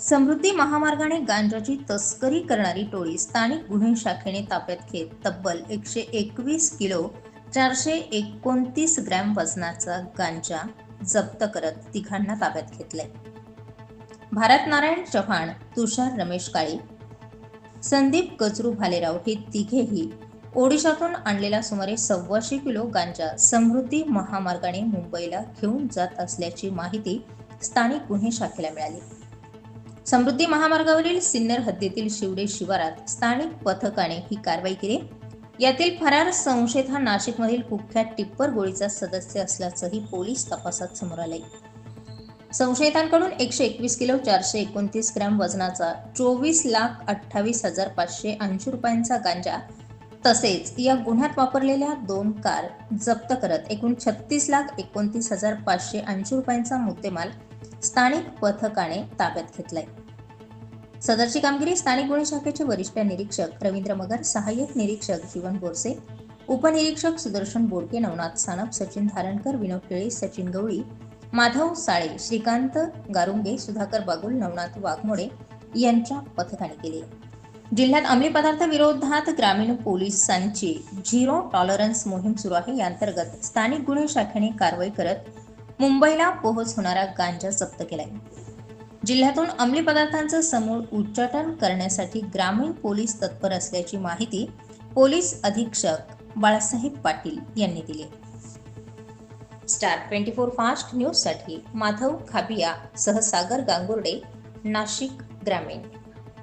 समृद्धी महामार्गाने गांजाची तस्करी करणारी टोळी स्थानिक गुन्हे शाखेने ताब्यात घेत तब्बल एकशे एकवीस किलो चारशे एकोणतीस ग्रॅम वजनाचा गांजा जप्त करत तिघांना ताब्यात घेतलंय. भारत नारायण चव्हाण तुषार रमेश काळे संदीप गजरू भालेराव हे तिघेही ओडिशातून आणलेला सुमारे सव्वाशे किलो गांजा समृद्धी महामार्गाने मुंबईला घेऊन जात असल्याची माहिती स्थानिक गुन्हे शाखेला मिळाली. समृद्धी महामार्गावरील सिन्नर हद्दीतील शिवडे शिवारात स्थानिक पथकाने ही कारवाई केली. यातील फरार संशयित हा नाशिकमधील कुख्यात टिप्पर गोळीचा सदस्य असल्याचंही पोलीस तपासात समोर आले संशयितांकडून एकशे एकवीस किलो चारशे एकोणतीस ग्रॅम वजनाचा चोवीस लाख अठ्ठावीस हजार पाचशे ऐंशी रुपयांचा गांजा तसेच या गुन्ह्यात वापरलेल्या दोन कार जप्त करत एकूण छत्तीस लाख एकोणतीस हजार पाचशे ऐंशी रुपयांचा मुद्देमाल स्थानिक पथकाने ताब्यात घेतलाय. सदरची कामगिरी स्थानिक गुन्हे शाखेचे वरिष्ठ निरीक्षक रवींद्र मगर सहाय्यक निरीक्षक जीवन बोरसे उपनिरीक्षक सुदर्शन बोडके नवनाथ सानप सचिन धारणकर विनोद टिळे सचिन गवळी माधव साळे श्रीकांत गारुंगे सुधाकर बागुल नवनाथ वाघमोडे यांच्या पथकाने केली जिल्ह्यात अंमली पदार्थ विरोधात ग्रामीण पोलिसांची झिरो टॉलरन्स मोहीम सुरू आहे. या अंतर्गत स्थानिक गुन्हे शाखेने कारवाई करत मुंबईला पोहोच होणारा गांजा जप्त केलाय. जिल्ह्यातून अंमली पदार्थांचं समूळ उच्चाटन करण्यासाठी ग्रामीण पोलीस तत्पर असल्याची माहिती पोलीस अधीक्षक बाळासाहेब पाटील यांनी दिली स्टार ट्वेंटी फोर फास्ट न्यूजसाठी माधव खाबिया सह सागर गांगुर्डे नाशिक ग्रामीण.